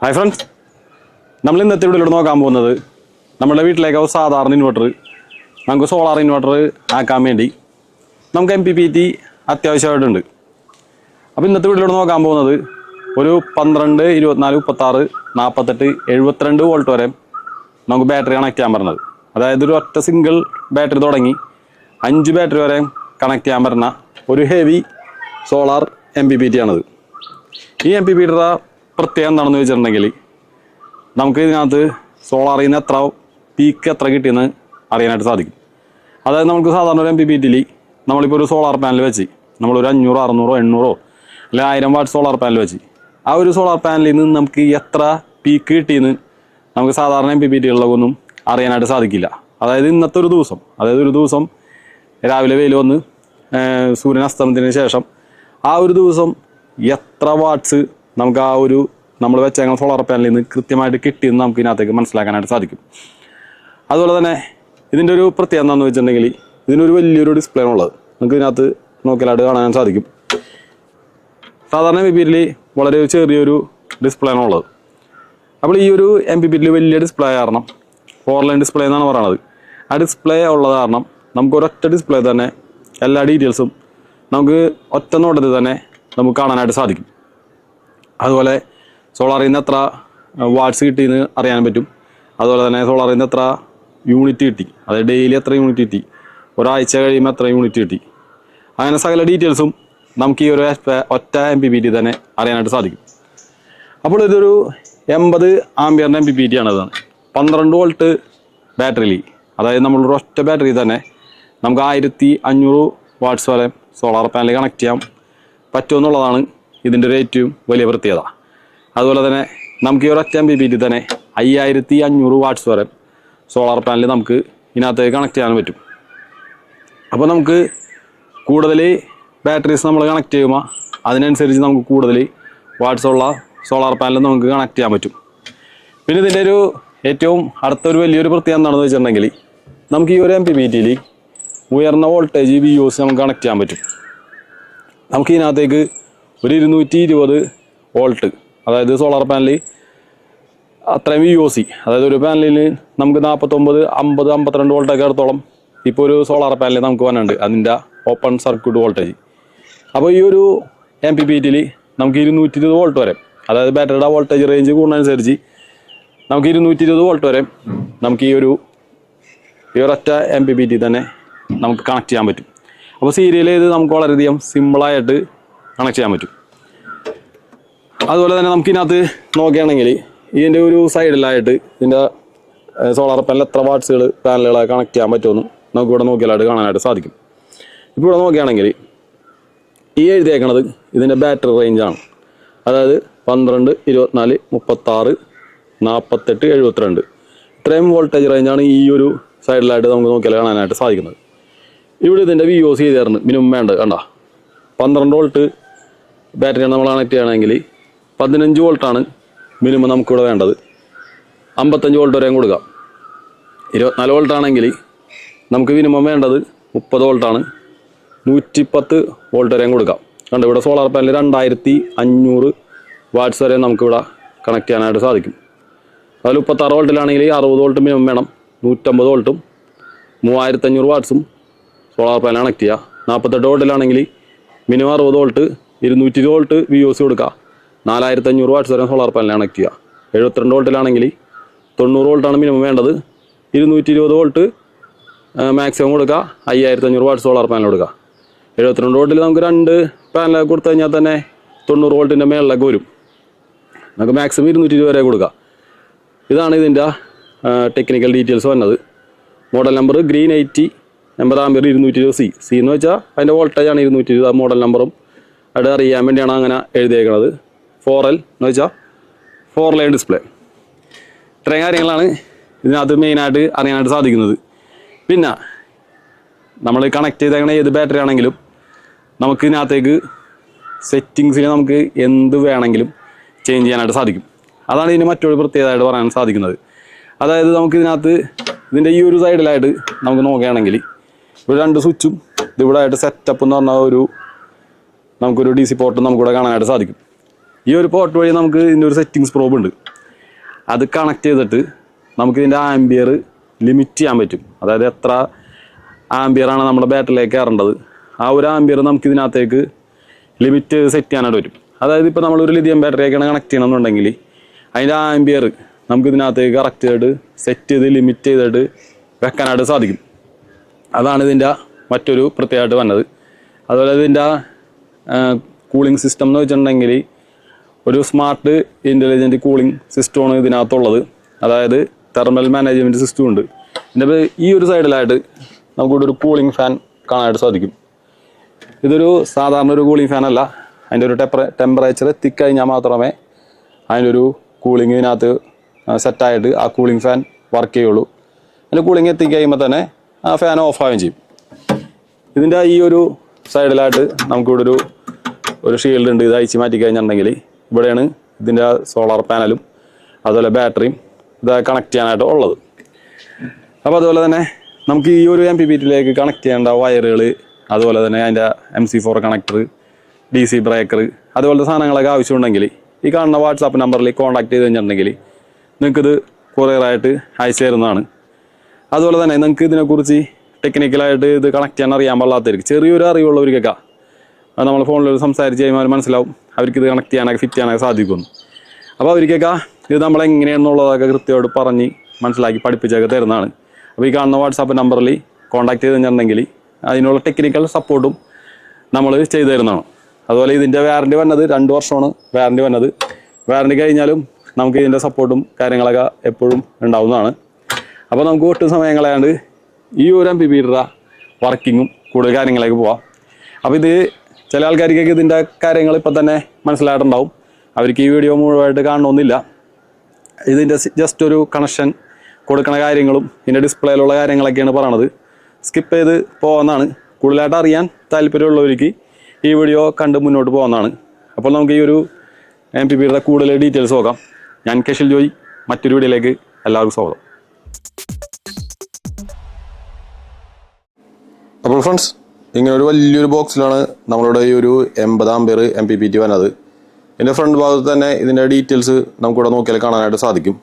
Hi friends നമ്മൾ ഇന്നത്തെ വീഡിയോയിലൂടെ നോക്കാൻ പോകുന്നത് നമ്മുടെ വീട്ടിലേക്ക് സാധാരണ ഇൻവെർട്ടർ നമുക്ക് സോളാർ ഇൻവെർട്ടർ ആക്കാൻ വേണ്ടി നമുക്ക് എം പി പി ടി അത്യാവശ്യമായിട്ടുണ്ട്. അപ്പോൾ ഇന്നത്തെ വീഡിയോയിലൂടെ നോക്കാൻ പോകുന്നത് ഒരു പന്ത്രണ്ട് ഇരുപത്തിനാല് മുപ്പത്താറ് നാൽപ്പത്തെട്ട് എഴുപത്തിരണ്ട് വോൾട്ട് വരെ നമുക്ക് ബാറ്ററി കണക്ട് ചെയ്യാൻ പറഞ്ഞത് അതായത് ഒരു ഒറ്റ സിംഗിൾ ബാറ്ററി തുടങ്ങി അഞ്ച് ബാറ്ററി വരെ കണക്ട് ചെയ്യാൻ പറ്റുന്ന ഒരു heavy solar M P P T ആണിത്. ഈ എം പി ടിയുടെ പ്രത്യേകം എന്താണെന്ന് വെച്ചിട്ടുണ്ടെങ്കിൽ നമുക്ക് ഇതിനകത്ത് സോളാർ നിന്ന് എത്ര പീക്ക് എത്ര കിട്ടിയെന്ന് അറിയാനായിട്ട് സാധിക്കും. അതായത് നമുക്ക് സാധാരണ ഒരു എം പി ടിയിൽ നമ്മളിപ്പോൾ ഒരു സോളാർ പാനൽ വെച്ച് നമ്മളൊരു അഞ്ഞൂറോ അറുന്നൂറോ എണ്ണൂറോ അല്ലെങ്കിൽ ആയിരം വാട്ട് സോളാർ പാനൽ വെച്ച് ആ ഒരു സോളാർ പാനലിൽ നിന്ന് നമുക്ക് എത്ര പീക്ക് കിട്ടിയെന്ന് നമുക്ക് സാധാരണ എം പി ടികളിലൊന്നും അറിയാനായിട്ട് സാധിക്കില്ല. അതായത് ഇന്നത്തെ ഒരു ദിവസം അതായത് ഒരു ദിവസം രാവിലെ വെയിൽ വന്ന് സൂര്യൻ അസ്തമത്തിന് ശേഷം ആ ഒരു ദിവസം എത്ര വാട്ട്സ് നമുക്ക് ആ ഒരു നമ്മൾ വെച്ചേക്കുന്ന സോളാർ പാനലിൽ നിന്ന് കൃത്യമായിട്ട് കിട്ടിയെന്ന് നമുക്ക് ഇതിനകത്തേക്ക് മനസ്സിലാക്കാനായിട്ട് സാധിക്കും. അതുപോലെ തന്നെ ഇതിന്റെ ഒരു പ്രത്യേകത എന്താണെന്ന് വെച്ചിട്ടുണ്ടെങ്കിൽ ഇതിനൊരു വലിയൊരു ഡിസ്പ്ലേ ഉള്ളത്. നമുക്ക് ഇതിനകത്ത് നോക്കിയാലായിട്ട് കാണാൻ സാധിക്കും. സാധാരണ എം പി വളരെ ചെറിയൊരു ഡിസ്പ്ലേ ഉള്ളത്. അപ്പോൾ ഈ ഒരു എം പി പിരിൽ വലിയ ഡിസ്പ്ലേ കാരണം ഫോർ ലൈൻ ഡിസ്പ്ലേ എന്നാണ് പറയുന്നത് ആ ഡിസ്പ്ലേ ഉള്ളത് കാരണം നമുക്ക് ഒരൊറ്റ ഡിസ്പ്ലേ തന്നെ എല്ലാ ഡീറ്റെയിൽസും നമുക്ക് ഒറ്റ നോട്ടത്തിൽ തന്നെ നമുക്ക് കാണാനായിട്ട് സാധിക്കും. അതുപോലെ സോളാറിൽ നിന്ന് എത്ര വാട്ട്സ് കിട്ടിയെന്ന് അറിയാൻ പറ്റും. അതുപോലെ തന്നെ സോളാറിൽ നിന്ന് എത്ര യൂണിറ്റ് കിട്ടി. അതായത് ഡെയിലി എത്ര യൂണിറ്റ് കിട്ടി. ഒരാഴ്ച കഴിയുമ്പോൾ എത്ര യൂണിറ്റ് കിട്ടി. അങ്ങനെ സകല ഡീറ്റെയിൽസും നമുക്ക് ഈ ഒരു ഒറ്റ എം പി പി ടി തന്നെ അറിയാനായിട്ട് സാധിക്കും. അപ്പോൾ ഇതൊരു എൺപത് ആംബിയറിന്റെ എം പി പി ടി ആണ് ഇതാണ്. പന്ത്രണ്ട് വോൾട്ട് ബാറ്ററിയിൽ അതായത് നമ്മളൊരു ഒറ്റ ബാറ്ററി തന്നെ നമുക്ക് ആയിരത്തി അഞ്ഞൂറ് വാട്ട്സ് വരെ സോളാർ പാനൽ കണക്ട് ചെയ്യാൻ പറ്റുമെന്നുള്ളതാണ് ഇതിന്റെ ഒരു ഏറ്റവും വലിയ പ്രത്യേകത അതുപോലെ തന്നെ നമുക്ക് ഈ ഒരൊറ്റ എം ബി പി തന്നെ അയ്യായിരത്തി അഞ്ഞൂറ് വാട്ട്സ് വരെ സോളാർ പാനൽ നമുക്ക് ഇതിനകത്തേക്ക് കണക്ട് ചെയ്യാൻ പറ്റും. അപ്പോൾ നമുക്ക് കൂടുതൽ ബാറ്ററീസ് നമ്മൾ കണക്ട് ചെയ്യുമ്പോൾ അതിനനുസരിച്ച് നമുക്ക് കൂടുതൽ വാട്ട്സ് ഉള്ള സോളാർ പാനൽ നമുക്ക് കണക്ട് ചെയ്യാൻ പറ്റും. പിന്നെ ഇതിന്റെ ഒരു ഏറ്റവും അടുത്തൊരു വലിയൊരു പ്രത്യേകത എന്താണെന്ന് വെച്ചിട്ടുണ്ടെങ്കിൽ നമുക്ക് ഈ ഒരു എം പി ബി ടിയിൽ ഉയർന്ന വോൾട്ടേജ് വി യൂസ് നമുക്ക് കണക്ട് ചെയ്യാൻ പറ്റും. നമുക്ക് ഇതിനകത്തേക്ക് ഒരു ഇരുന്നൂറ്റി ഇരുപത് വോൾട്ട് അതായത് സോളാർ പാനൽ അത്രയും ഒ സി അതായത് ഒരു പാനലിൽ നമുക്ക് നാൽപ്പത്തൊമ്പത് അമ്പത് അമ്പത്തിരണ്ട് വോൾട്ടൊക്കെ അടുത്തോളം ഇപ്പോൾ ഒരു സോളാർ പാനൽ നമുക്ക് വന്നിട്ടുണ്ട് അതിന്റെ ഓപ്പൺ സർക്യൂട്ട് വോൾട്ടേജ്. അപ്പോൾ ഈ ഒരു എം പി പി ടിയിൽ നമുക്ക് ഇരുന്നൂറ്റി ഇരുപത് വോൾട്ട് വരെ അതായത് ബാറ്ററിയുടെ വോൾട്ടേജ് റേഞ്ച് കൂടുന്നതനുസരിച്ച് നമുക്ക് ഇരുന്നൂറ്റി ഇരുപത് വോൾട്ട് വരെ നമുക്ക് ഈ ഒരു ഈ ഒരൊറ്റ എം പി പി ടി തന്നെ നമുക്ക് കണക്ട് ചെയ്യാൻ പറ്റും. അപ്പോൾ സീരിയൽ ചെയ്ത് നമുക്ക് വളരെയധികം സിമ്പിളായിട്ട് കണക്ട് ചെയ്യാൻ പറ്റും. അതുപോലെ തന്നെ നമുക്കിതിനകത്ത് നോക്കുകയാണെങ്കിൽ ഇതിന്റെ ഒരു സൈഡിലായിട്ട് ഇതിന്റെ സോളാർ പാനൽ എത്ര വാട്ട്സുകൾ പാനലുകളെ കണക്ട് ചെയ്യാൻ പറ്റുമെന്ന് നമുക്ക് ഇവിടെ നോക്കിയാലായിട്ട് കാണാനായിട്ട് സാധിക്കും. ഇപ്പോൾ ഇവിടെ നോക്കുകയാണെങ്കിൽ ഈ എഴുതിയേക്കണത് ഇതിന്റെ ബാറ്ററി റേഞ്ചാണ് അതായത് പന്ത്രണ്ട് ഇരുപത്തിനാല് മുപ്പത്താറ് നാൽപ്പത്തെട്ട് എഴുപത്തിരണ്ട്. ഇത്രയും വോൾട്ടേജ് റേഞ്ചാണ് ഈ ഒരു സൈഡിലായിട്ട് നമുക്ക് നോക്കിയാൽ കാണാനായിട്ട് സാധിക്കുന്നത്. ഇവിടെ ഇതിന്റെ വി ഒ സി ചെയ്തായിരുന്നു. മിനിമം വേണ്ട കണ്ട? പന്ത്രണ്ട് വോൾട്ട് ബാറ്ററിയാണ് നമ്മൾ കണക്ട് ചെയ്യണമെങ്കിൽ പതിനഞ്ച് വോൾട്ടാണ് മിനിമം നമുക്കിവിടെ വേണ്ടത്. അമ്പത്തഞ്ച് വോൾട്ട് വരെയും കൊടുക്കാം. ഇരുപത്തിനാല് വോൾട്ടാണെങ്കിൽ നമുക്ക് മിനിമം വേണ്ടത് മുപ്പത് വോൾട്ടാണ് നൂറ്റിപ്പത്ത് വോൾട്ട് വരെയും കൊടുക്കാം. കണ്ട് ഇവിടെ സോളാർ പാനൽ രണ്ടായിരത്തി അഞ്ഞൂറ് വാട്ട്സ് വരെ നമുക്കിവിടെ കണക്ട് ചെയ്യാനായിട്ട് സാധിക്കും. അതിൽ മുപ്പത്താറ് വോൾട്ടിലാണെങ്കിൽ അറുപത് വോൾട്ട് മിനിമം വേണം. നൂറ്റമ്പത് വോൾട്ടും മൂവായിരത്തഞ്ഞൂറ് വാട്ട്സും സോളാർ പാനൽ കണക്ട് ചെയ്യുക നാൽപ്പത്തെട്ട് വോൾട്ടിലാണെങ്കിൽ മിനിമം അറുപത് വോൾട്ട് ഇരുന്നൂറ്റി ഇരുപത് വോൾട്ട് വി ഒ സി കൊടുക്കുക. നാലായിരത്തഞ്ഞൂറ് വാട്ട്സ് വരെ സോളാർ പാനൽ കണക്ട് ചെയ്യുക എഴുപത്തിരണ്ട് വോൾട്ടിലാണെങ്കിൽ തൊണ്ണൂറ് വോൾട്ടാണ് മിനിമം വേണ്ടത്. ഇരുന്നൂറ്റി ഇരുപത് വോൾട്ട് മാക്സിമം കൊടുക്കുക. അയ്യായിരത്തഞ്ഞൂറ് വാട്ട് സോളാർ പാനൽ കൊടുക്കുക. എഴുപത്തിരണ്ട് വോൾട്ടിൽ നമുക്ക് രണ്ട് പാനൽ കൊടുത്തു കഴിഞ്ഞാൽ തന്നെ തൊണ്ണൂറ് വോൾട്ടിന്റെ മേളിലൊക്കെ വരും. നമുക്ക് മാക്സിമം ഇരുന്നൂറ്റി ഇരുപത് വരെ കൊടുക്കുക. ഇതാണ് ഇതിന്റെ ടെക്നിക്കൽ ഡീറ്റെയിൽസ് വന്നത്. Model number green eighty number ampere ഇരുന്നൂറ്റി ഇരുപത് സി സി എന്ന് വെച്ചാൽ അതിന്റെ വോൾട്ടേജാണ് ഇരുന്നൂറ്റി ഇരുപത് മോഡൽ നമ്പറും അത് അറിയാൻ വേണ്ടിയാണ് അങ്ങനെ എഴുതിയേക്കുന്നത് ഫോർ എൽ എന്ന് വെച്ചാൽ ഫോർ ലൈൻ ഡിസ്പ്ലേ ഇത്രയും കാര്യങ്ങളാണ് ഇതിനകത്ത് മെയിനായിട്ട് അറിയാനായിട്ട് സാധിക്കുന്നത്. പിന്നെ നമ്മൾ കണക്ട് ചെയ്തേക്കണ ഏത് ബാറ്ററി ആണെങ്കിലും നമുക്ക് ഇതിനകത്തേക്ക് സെറ്റിങ്സിൽ നമുക്ക് എന്ത് വേണമെങ്കിലും ചേഞ്ച് ചെയ്യാനായിട്ട് സാധിക്കും. അതാണ് ഇതിന് മറ്റൊരു പ്രത്യേകതയായിട്ട് പറയാൻ സാധിക്കുന്നത്. അതായത് നമുക്ക് ഇതിനകത്ത് ഇതിന്റെ ഈ ഒരു സൈഡിലായിട്ട് നമുക്ക് നോക്കുകയാണെങ്കിൽ ഇവിടെ രണ്ട് സ്വിച്ചും ഇതിവിടെ ആയിട്ട് സെറ്റപ്പ് എന്ന് പറഞ്ഞ ഒരു നമുക്കൊരു ഡി സി പോർട്ട് നമുക്കിവിടെ കാണാനായിട്ട് സാധിക്കും. ഈ ഒരു പോർട്ട് വഴി നമുക്ക് ഇതിന്റെ ഒരു സെറ്റിങ്സ് പ്രോബ് ഉണ്ട്. അത് കണക്ട് ചെയ്തിട്ട് നമുക്ക് ഇതിന്റെ ആംബിയർ ലിമിറ്റ് ചെയ്യാൻ പറ്റും. അതായത് എത്ര ആംബിയറാണ് നമ്മുടെ ബാറ്ററിയിലേക്ക് കയറേണ്ടത്. ആ ഒരു ആംബിയർ നമുക്ക് ഇതിനകത്തേക്ക് ലിമിറ്റ് സെറ്റ് ചെയ്യാനായിട്ട് വരും അതായത് ഇപ്പോൾ നമ്മളൊരു ലിഥിയം ബാറ്ററിയൊക്കെയാണ് കണക്ട് ചെയ്യണമെന്നുണ്ടെങ്കിൽ അതിന്റെ ആംബിയർ നമുക്ക് ഇതിനകത്തേക്ക് കറക്റ്റ് ചെയ്തിട്ട് സെറ്റ് ചെയ്ത് ലിമിറ്റ് ചെയ്തിട്ട് വെക്കാനായിട്ട് സാധിക്കും. അതാണ് ഇതിന്റെ മറ്റൊരു പ്രത്യേകമായിട്ട് വന്നത്. അതുപോലെ ഇതിന്റെ കൂളിംഗ് സിസ്റ്റം എന്ന് വെച്ചിട്ടുണ്ടെങ്കിൽ ഒരു സ്മാർട്ട് ഇന്റലിജന്റ് കൂളിംഗ് സിസ്റ്റമാണ് ഇതിനകത്തുള്ളത്. അതായത് തെർമൽ മാനേജ്മെന്റ് സിസ്റ്റം ഉണ്ട്. ഇതിന്റെ ഈ ഒരു സൈഡിലായിട്ട് നമുക്കിവിടെ ഒരു കൂളിംഗ് ഫാൻ കാണാനായിട്ട് സാധിക്കും. ഇതൊരു സാധാരണ ഒരു കൂളിംഗ് ഫാൻ അല്ല. അതിന്റെ ഒരു ടെമ്പറ ടെമ്പറേച്ചർ എത്തിക്കഴിഞ്ഞാൽ മാത്രമേ അതിന്റെ ഒരു കൂളിംഗ് ഇതിനകത്ത് സെറ്റായിട്ട് ആ കൂളിംഗ് ഫാൻ വർക്ക് ചെയ്യുള്ളൂ. അതിന്റെ കൂളിംഗ് എത്തിക്കഴിയുമ്പോൾ തന്നെ ആ ഫാൻ ഓഫ് ആവുകയും ചെയ്യും. ഇതിന്റെ ഈ ഒരു സൈഡിലായിട്ട് നമുക്കിവിടെ ഒരു ഒരു ഷീൽഡ് ഉണ്ട്. ഇത് അയച്ച് മാറ്റി കഴിഞ്ഞിട്ടുണ്ടെങ്കിൽ ഇവിടെയാണ് ഇതിന്റെ സോളാർ പാനലും അതുപോലെ ബാറ്ററിയും ഇത് കണക്ട് ചെയ്യാനായിട്ട് ഉള്ളത്. അപ്പോൾ അതുപോലെ തന്നെ നമുക്ക് ഈ ഒരു എം പി ടിയിലേക്ക് കണക്ട് ചെയ്യേണ്ട വയറുകൾ അതുപോലെ തന്നെ അതിന്റെ M C four connector D C breaker അതുപോലത്തെ സാധനങ്ങളൊക്കെ ആവശ്യമുണ്ടെങ്കിൽ ഈ കാണുന്ന വാട്സാപ്പ് നമ്പറിൽ കോൺടാക്ട് ചെയ്ത് കഴിഞ്ഞിട്ടുണ്ടെങ്കിൽ നിങ്ങൾക്കിത് കൊറിയറായിട്ട് അയച്ചു തരുന്നതാണ്. അതുപോലെ തന്നെ നിങ്ങൾക്ക് ഇതിനെക്കുറിച്ച് ടെക്നിക്കലായിട്ട് ഇത് കണക്ട് ചെയ്യാൻ അറിയാൻ പാടില്ലാത്തവർക്ക് ചെറിയൊരു അറിവുള്ളവർക്കൊക്കെ അത് നമ്മൾ ഫോണിൽ സംസാരിച്ച് കഴിയുമ്പോൾ അവർ മനസ്സിലാവും. അവർക്ക് ഇത് കണക്ട് ചെയ്യാനൊക്കെ ഫിറ്റ് ചെയ്യാനൊക്കെ സാധിക്കുന്നു. അപ്പോൾ അവർക്കൊക്കെ ഇത് നമ്മൾ എങ്ങനെയാണെന്നുള്ളതൊക്കെ കൃത്യമായിട്ട് പറഞ്ഞ് മനസ്സിലാക്കി പഠിപ്പിച്ചൊക്കെ തരുന്നതാണ്. അപ്പോൾ ഈ കാണുന്ന വാട്സാപ്പ് നമ്പറിൽ കോൺടാക്ട് ചെയ്ത് കഴിഞ്ഞിട്ടുണ്ടെങ്കിൽ അതിനുള്ള ടെക്നിക്കൽ സപ്പോർട്ടും നമ്മൾ ചെയ്തു തരുന്നതാണ്. അതുപോലെ ഇതിന്റെ വാറന്റി വന്നത് രണ്ട് വർഷമാണ് വാറന്റി വന്നത്. വാറന്റി കഴിഞ്ഞാലും നമുക്ക് ഇതിന്റെ സപ്പോർട്ടും കാര്യങ്ങളൊക്കെ എപ്പോഴും ഉണ്ടാവുന്നതാണ്. അപ്പോൾ നമുക്ക് ഒട്ടും സമയം കളയാണ്ട് ഈ ഒരു എം പി ബിയുടെ വർക്കിങ്ങും കൂടുതൽ കാര്യങ്ങളിലേക്ക് പോവാം. അപ്പോൾ ഇത് ചില ആൾക്കാർക്കൊക്കെ ഇതിന്റെ കാര്യങ്ങൾ ഇപ്പം തന്നെ മനസ്സിലായിട്ടുണ്ടാവും. അവർക്ക് ഈ വീഡിയോ മുഴുവനായിട്ട് കാണണമെന്നില്ല. ഇതിന്റെ ജസ്റ്റ് ഒരു കണക്ഷൻ കൊടുക്കണ കാര്യങ്ങളും ഇതിന്റെ ഡിസ്പ്ലേയിലുള്ള കാര്യങ്ങളൊക്കെയാണ് പറയണത്. സ്കിപ്പ് ചെയ്ത് പോകുന്നതാണ് കൂടുതലായിട്ട് അറിയാൻ താല്പര്യമുള്ളവർക്ക് ഈ വീഡിയോ കണ്ട് മുന്നോട്ട് പോകുന്നതാണ് അപ്പോൾ നമുക്ക് ഈ ഒരു എം പി പിയുടെ കൂടുതൽ ഡീറ്റെയിൽസ് നോക്കാം. ഞാൻ കെഷിൽ ജോയി. മറ്റൊരു വീഡിയോയിലേക്ക് എല്ലാവർക്കും സ്വാഗതം. അപ്പോൾ ഫ്രണ്ട്സ് ഇങ്ങനെ ഒരു വലിയൊരു ബോക്സിലാണ് നമ്മളുടെ ഈ ഒരു എൺപതാം പേര് എം പി പി ടി വന്നത്. ഇതിന്റെ ഫ്രണ്ട് ഭാഗത്ത് തന്നെ ഇതിന്റെ ഡീറ്റെയിൽസ് നമുക്കിവിടെ നോക്കിയാൽ കാണാനായിട്ട് സാധിക്കും.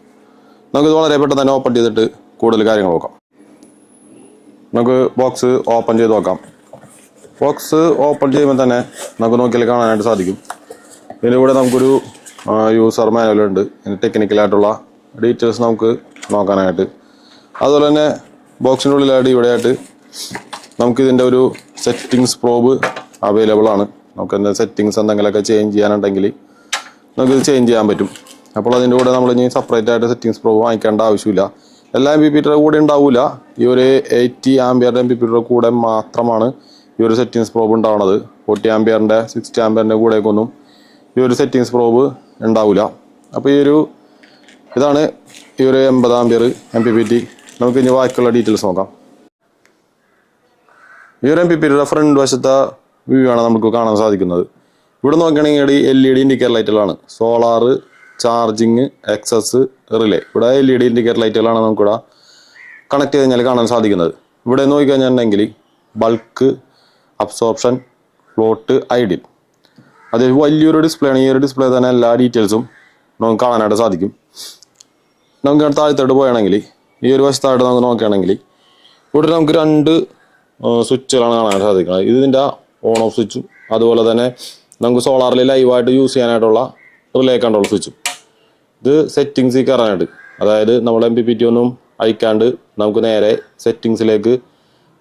നമുക്കിത് വളരെ പെട്ടെന്ന് തന്നെ ഓപ്പൺ ചെയ്തിട്ട് കൂടുതൽ കാര്യങ്ങൾ നോക്കാം. നമുക്ക് ബോക്സ് ഓപ്പൺ ചെയ്ത് നോക്കാം. ബോക്സ് ഓപ്പൺ ചെയ്യുമ്പോൾ തന്നെ നമുക്ക് നോക്കിയാൽ കാണാനായിട്ട് സാധിക്കും. ഇതിന്റെ കൂടെ നമുക്കൊരു യൂസർ മാനുവൽ ഉണ്ട്. ഇതിന്റെ ടെക്നിക്കലായിട്ടുള്ള ഡീറ്റെയിൽസ് നമുക്ക് നോക്കാനായിട്ട് അതുപോലെ തന്നെ ബോക്സിന്റെ ഉള്ളിലായിട്ട് ഇവിടെയായിട്ട് നമുക്ക് ഇതിന്റെ ഒരു സെറ്റിങ്സ് പ്രോബ് അവൈലബിൾ ആണ്. നമുക്ക് എന്താ സെറ്റിങ്സ് എന്തെങ്കിലുമൊക്കെ ചേഞ്ച് ചെയ്യാനുണ്ടെങ്കിൽ നമുക്കിത് ചേഞ്ച് ചെയ്യാൻ പറ്റും. അപ്പോൾ അതിന്റെ കൂടെ നമ്മൾ ഇനി സെപ്പറേറ്റ് ആയിട്ട് സെറ്റിങ്സ് പ്രോബ് വാങ്ങിക്കേണ്ട ആവശ്യമില്ല. എല്ലാ എം പി പിയുടെ കൂടെ ഉണ്ടാവില്ല ഈ ഒരു എയ്റ്റി ആംബിയറിന്റെ എം പി പിയുടെ കൂടെ മാത്രമാണ് ഈ ഒരു സെറ്റിങ്സ് പ്രോബ് ഉണ്ടാവുന്നത് ഫോർട്ടി ആംബിയറിന്റെ സിക്സ്റ്റി ആംബിയറിന്റെ കൂടെയൊക്കൊന്നും ഈ ഒരു സെറ്റിങ്സ് പ്രോബ് ഉണ്ടാവില്ല അപ്പോൾ ഈ ഒരു ഇതാണ് ഈ ഒരു എൺപത് ampere M P P T നമുക്ക് ഇനി ബാക്കിയുള്ള ഡീറ്റെയിൽസ് നോക്കാം. ഒരു എം പി പിയുടെ ഫ്രണ്ട് വശത്തെ വ്യൂ ആണ് നമുക്ക് കാണാൻ സാധിക്കുന്നത്. ഇവിടെ നോക്കുകയാണെങ്കിൽ എൽ ഇ ഡി ഇൻഡിക്കേറ്റർ ലൈറ്റുകളാണ് സോളാർ ചാർജിങ് എക്സസ് റിലേ ഇവിടെ എൽ ഇ ഡി ഇൻഡിക്കേറ്റർ ലൈറ്റുകളാണ് നമുക്കിവിടെ കണക്ട് ചെയ്ത് കഴിഞ്ഞാൽ കാണാൻ സാധിക്കുന്നത്. ഇവിടെ നോക്കിക്കഴിഞ്ഞിട്ടുണ്ടെങ്കിൽ ബൾക്ക് അബ്സോർപ്ഷൻ ഫ്ലോട്ട് ഐഡിൽ അത് വലിയൊരു ഡിസ്പ്ലേ ആണ്. ഈ ഒരു ഡിസ്പ്ലേ തന്നെ എല്ലാ ഡീറ്റെയിൽസും നമുക്ക് കാണാനായിട്ട് സാധിക്കും. നമുക്ക് താഴത്തോട്ട് പോവുകയാണെങ്കിൽ ഈ ഒരു വശത്തായിട്ട് നമുക്ക് നോക്കുകയാണെങ്കിൽ ഇവിടെ നമുക്ക് രണ്ട് സ്വിച്ചുകളാണ് കാണാൻ സാധിക്കുന്നത്. ഇതിന്റെ ഓൺ ഓഫ് സ്വിച്ചും അതുപോലെ തന്നെ നമുക്ക് സോളാറിൽ ലൈവായിട്ട് യൂസ് ചെയ്യാനായിട്ടുള്ള റിലേ കൺട്രോൾ സ്വിച്ചും ഇത് സെറ്റിങ്സിൽ കയറാനായിട്ട്. അതായത് നമ്മൾ എം പി പി ടി ഒന്നും അയക്കാണ്ട് നമുക്ക് നേരെ സെറ്റിങ്സിലേക്ക്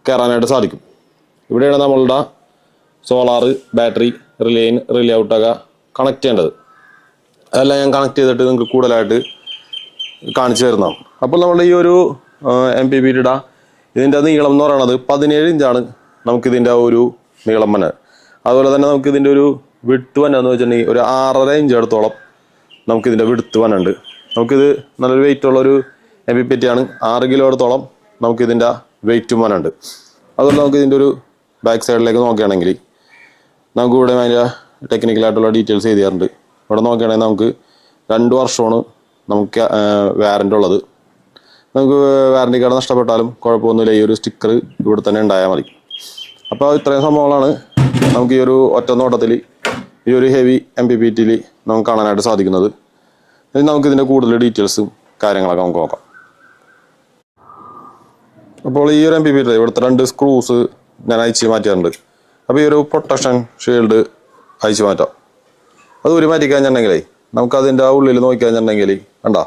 കയറാനായിട്ട് സാധിക്കും. ഇവിടെയാണ് നമ്മളുടെ solar battery relay in relay ഔട്ടൊക്കെ connect ചെയ്യേണ്ടത്. അതെല്ലാം ഞാൻ കണക്ട് ചെയ്തിട്ട് നിങ്ങൾക്ക് കൂടുതലായിട്ട് കാണിച്ചു തരുന്നതാണ്. അപ്പോൾ നമ്മുടെ ഈ ഒരു എം പി ബിയുടെ ഇതിന്റെ നീളം എന്ന് പറയുന്നത് പതിനേഴ് ഇഞ്ചാണ് നമുക്കിതിന്റെ ഒരു നീളം വന്നത്. അതുപോലെ തന്നെ നമുക്ക് ഇതിന്റെ ഒരു വിട്ട് വന്നു വെച്ചിട്ടുണ്ടെങ്കിൽ ഒരു ആറര ഇഞ്ച് അടുത്തോളം നമുക്കിതിന്റെ വിടുത്ത് വന്നുണ്ട് നമുക്കിത് നല്ലൊരു വെയിറ്റ് ഉള്ള ഒരു എം പി പി ടി ആണ്. ആറ് കിലോ അടുത്തോളം നമുക്കിതിന്റെ വെയിറ്റും വന്നുണ്ട് അതുപോലെ നമുക്ക് ഇതിന്റെ ഒരു ബാക്ക് സൈഡിലേക്ക് നോക്കുകയാണെങ്കിൽ നമുക്ക് ഇവിടെ അതിന്റെ ടെക്നിക്കലായിട്ടുള്ള ഡീറ്റെയിൽസ് എഴുതി തരുന്നുണ്ട് ഇവിടെ നോക്കുകയാണെങ്കിൽ നമുക്ക് രണ്ട് വർഷമാണ് നമുക്ക് വാറന്റ് ഉള്ളത്. നമുക്ക് വാറന്റി കാർഡ് നഷ്ടപ്പെട്ടാലും കുഴപ്പമൊന്നുമില്ല. ഈ ഒരു സ്റ്റിക്കർ ഇവിടെ തന്നെ ഉണ്ടായാൽ മതി. അപ്പോൾ ഇത്രയും സംഭവങ്ങളാണ് നമുക്ക് ഈ ഒരു ഒറ്റ നോട്ടത്തിൽ ഈ ഒരു ഹെവി എം പി പി ടിയിൽ നമുക്ക് കാണാനായിട്ട് സാധിക്കുന്നത്. ഇനി നമുക്കിതിന്റെ കൂടുതൽ ഡീറ്റെയിൽസും കാര്യങ്ങളൊക്കെ നമുക്ക് നോക്കാം. അപ്പോൾ ഈ ഒരു എം പി പി ടി ഇവിടുത്തെ രണ്ട് സ്ക്രൂസ് ഞാൻ അയച്ച് മാറ്റിയിട്ടുണ്ട്. അപ്പോൾ ഈ ഒരു പ്രൊട്ടക്ഷൻ ഷീൽഡ് അയച്ച് മാറ്റാം. അത് ഒരു മാറ്റിക്കാൻ ഞാൻ നമുക്ക് അതിന്റെ ആ ഉള്ളിൽ നോക്കി കഴിഞ്ഞിട്ടുണ്ടെങ്കിൽ കണ്ട?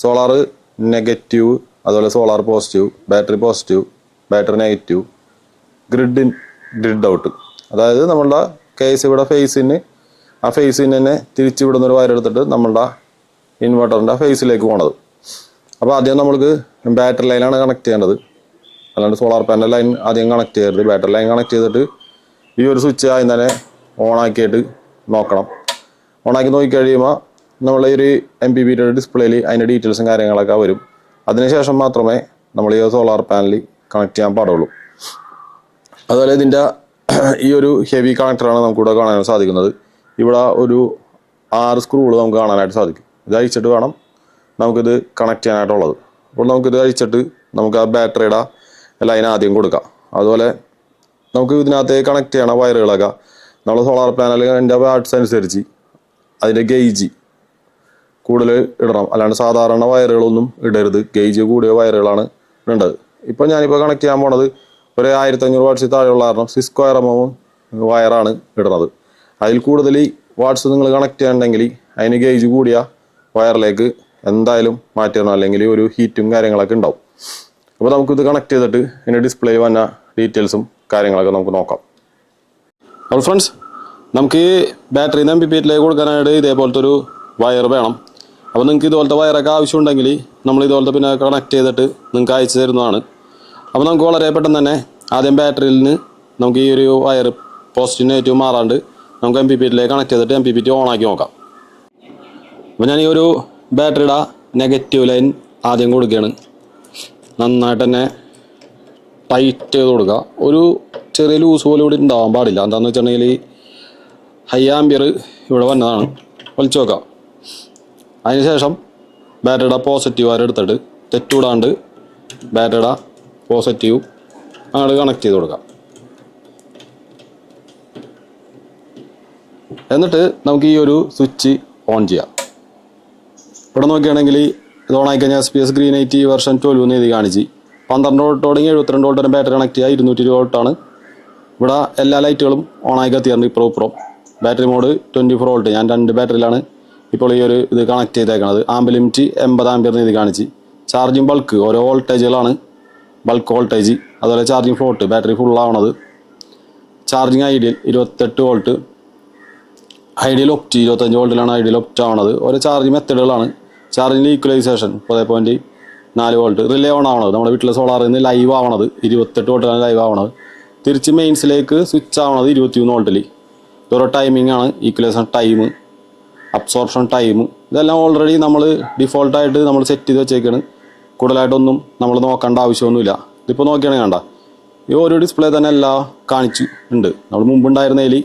സോളാർ നെഗറ്റീവ് അതുപോലെ solar positive battery positive battery negative grid in grid out അതായത് നമ്മളുടെ കേസ് ഇവിടെ ഫേസിന് ആ ഫേസിന് തന്നെ തിരിച്ചു വിടുന്ന ഒരു വയറെടുത്തിട്ട് നമ്മളുടെ ഇൻവെർട്ടറിന്റെ ഫേസിലേക്ക് പോണത്. അപ്പോൾ ആദ്യം നമ്മൾക്ക് ബാറ്ററി ലൈനാണ് കണക്ട് ചെയ്യേണ്ടത്. അല്ലാണ്ട് സോളാർ പാനൽ ലൈൻ ആദ്യം കണക്ട് ചെയ്യരുത്. ബാറ്ററി ലൈൻ കണക്ട് ചെയ്തിട്ട് ഈ ഒരു സ്വിച്ച് ആദ്യം തന്നെ ഓണാക്കിയിട്ട് നോക്കണം. ഓണാക്കി നോക്കിക്കഴിയുമ്പോൾ നമ്മൾ ഈ ഒരു എം പി ബിയുടെ ഡിസ്പ്ലേയിൽ അതിന്റെ ഡീറ്റെയിൽസും കാര്യങ്ങളൊക്കെ വരും. അതിനുശേഷം മാത്രമേ നമ്മൾ ഈ സോളാർ പാനൽ കണക്ട് ചെയ്യാൻ പാടുള്ളൂ. അതുപോലെ ഇതിന്റെ ഈ ഒരു ഹെവി കണക്ടറാണ് നമുക്കിവിടെ കാണാൻ സാധിക്കുന്നത്. ഇവിടെ ഒരു ആറ് സ്ക്രൂകൾ നമുക്ക് കാണാനായിട്ട് സാധിക്കും. ഇത് അഴിച്ചിട്ട് വേണം നമുക്കിത് കണക്ട് ചെയ്യാനായിട്ടുള്ളത്. അപ്പോൾ നമുക്കിത് അഴിച്ചിട്ട് നമുക്ക് ആ ബാറ്ററിയുടെ ലൈൻ ആദ്യം കൊടുക്കാം. അതുപോലെ നമുക്ക് ഇതിനകത്ത് കണക്ട് ചെയ്യണ വയറുകളൊക്കെ നമ്മൾ സോളാർ പാനലിന്റെ വാട്സ് അനുസരിച്ച് അതിന്റെ ഗെയ്ജ് കൂടുതൽ ഇടണം. അല്ലാണ്ട് സാധാരണ വയറുകളൊന്നും ഇടരുത്. ഗെയ്ജ് കൂടിയ വയറുകളാണ് ഇടേണ്ടത്. ഇപ്പോൾ ഞാനിപ്പോൾ കണക്ട് ചെയ്യാൻ പോണത് ഒരു ആയിരത്തി അഞ്ഞൂറ് വാട്ട്സ് താഴെയുള്ള കാരണം സിസ്കോ എറമോ വയറാണ് ഇടുന്നത് അതിൽ കൂടുതൽ വാട്ട്സ് നിങ്ങൾ കണക്ട് ചെയ്യണമെങ്കിൽ അതിന് ഗേജ് കൂടിയ വയറിലേക്ക് എന്തായാലും മാറ്റണം. അല്ലെങ്കിൽ ഒരു ഹീറ്റും കാര്യങ്ങളൊക്കെ ഉണ്ടാവും. അപ്പോൾ നമുക്കിത് കണക്ട് ചെയ്തിട്ട് ഇതിന്റെ ഡിസ്പ്ലേ വന്ന ഡീറ്റെയിൽസും കാര്യങ്ങളൊക്കെ നമുക്ക് നോക്കാം. അപ്പോൾ ഫ്രണ്ട്സ് നമുക്ക് ഈ ബാറ്ററിയിൽ നിന്ന് എം പി എറ്റിലേക്ക് കൊടുക്കാനായിട്ട് ഇതേപോലത്തെ ഒരു വയർ വേണം. അപ്പോൾ നിങ്ങൾക്ക് ഇതുപോലത്തെ വയറൊക്കെ ആവശ്യമുണ്ടെങ്കിൽ നമ്മൾ ഇതുപോലത്തെ പിന്നെ കണക്ട് ചെയ്തിട്ട് നിങ്ങൾക്ക് അയച്ചു തരുന്നതാണ്. അപ്പോൾ നമുക്ക് വളരെ പെട്ടെന്ന് തന്നെ ആദ്യം ബാറ്ററിയിൽ നിന്ന് നമുക്ക് ഈ ഒരു വയർ പോസിറ്റീവ് നെഗറ്റീവ് മാറാണ്ട് നമുക്ക് എം പി പീറ്റിലേക്ക് കണക്ട് ചെയ്തിട്ട് എം പി പീറ്റ് ഓണാക്കി നോക്കാം. അപ്പോൾ ഞാൻ ഈ ഒരു ബാറ്ററിയുടെ നെഗറ്റീവ് ലൈൻ ആദ്യം കൊടുക്കുകയാണ്. നന്നായിട്ട് തന്നെ ടൈറ്റ് ചെയ്ത് കൊടുക്കുക. ഒരു ചെറിയ ലൂസ് പോലും ഇവിടെ ഉണ്ടാവാൻ പാടില്ല. എന്താണെന്ന് വെച്ചിട്ടുണ്ടെങ്കിൽ ഹൈ ആംബിയർ ഇവിടെ വന്നതാണ്. വലിച്ചു നോക്കാം. അതിനുശേഷം ബാറ്റഡ പോസിറ്റീവ് ആരെടുത്തിട്ട് എടുത്തിട്ട് ബാറ്റഡ പോസിറ്റീവ് അങ്ങോട്ട് കണക്ട് ചെയ്ത് കൊടുക്കാം. എന്നിട്ട് നമുക്ക് ഈ ഒരു സ്വിച്ച് ഓൺ ചെയ്യാം. ഇവിടെ നോക്കുകയാണെങ്കിൽ ഇത് ഓൺ ആയിക്കഴിഞ്ഞാൽ S P S green eighty version twelve എന്ന് എഴുതി കാണിച്ച് പന്ത്രണ്ട് വോൾട്ട് തുടങ്ങി എഴുപത്തിരണ്ട് വോൾട്ട് വരെ ബാറ്ററി കണക്ട് ചെയ്യുക ഇരുന്നൂറ്റി ഇരുപത് വോൾട്ടാണ് ഇവിടെ എല്ലാ ലൈറ്റുകളും ഓൺ ആയി ഇപ്പുറം ഇപ്പുറം battery mode twenty four volt ഞാൻ രണ്ട് ബാറ്ററിയിലാണ് ഇപ്പോൾ ഈ ഒരു ഇത് കണക്ട് ചെയ്തേക്കുന്നത് ആംബ് ലിമിറ്റ് എൺപത് ആംബിയർ ഇത് കാണിച്ച്. ചാർജിങ് ബൾക്ക് ഓരോ വോൾട്ടേജുകളാണ് ബൾക്ക് വോൾട്ടേജ് അതുപോലെ ചാർജിങ് ഫ്ലോട്ട് ബാറ്ററി ഫുൾ ആവണത്. ചാർജിങ് ഐഡിയൽ ഇരുപത്തെട്ട് വോൾട്ട് ഐഡിയൽ ഒപ്റ്റ് ഇരുപത്തഞ്ച് വോൾട്ടിലാണ് ഐഡിയൽ ഒപ്റ്റ് ആവണത്. ഓരോ ചാർജിങ് മെത്തഡുകളാണ്. ചാർജിങ് ഈക്വലൈസേഷൻ മുപ്പത് പോയിന്റ് നാല് വോൾട്ട് റിലേ ഓൺ ആവണത്. നമ്മുടെ വീട്ടിലെ സോളാറിൽ നിന്ന് ലൈവ് ആവണത്. ഇരുപത്തെട്ട് വോൾട്ടിലാണ് ലൈവ് ആവണത്. തിരിച്ച് മെയിൻസിലേക്ക് സ്വിച്ച് ആവണത് ഇരുപത്തിമൂന്ന് വോൾട്ടിൽ ഓരോ ടൈമിംഗ് ആണ്. ഈക്വലൈസേഷൻ ടൈം അബ്സോർപ്ഷൻ ടൈം ഇതെല്ലാം ഓൾറെഡി നമ്മൾ ഡിഫോൾട്ടായിട്ട് നമ്മൾ സെറ്റ് ചെയ്ത് വെച്ചേക്കാണ്. കൂടുതലായിട്ടൊന്നും നമ്മൾ നോക്കേണ്ട ആവശ്യമൊന്നുമില്ല. ഇതിപ്പോൾ നോക്കിയാണെങ്കിൽ കണ്ട. ഈ ഓരോ ഡിസ്പ്ലേ തന്നെ എല്ലാം കാണിച്ചു ഉണ്ട്. നമ്മൾ മുമ്പുണ്ടായിരുന്നതിൽ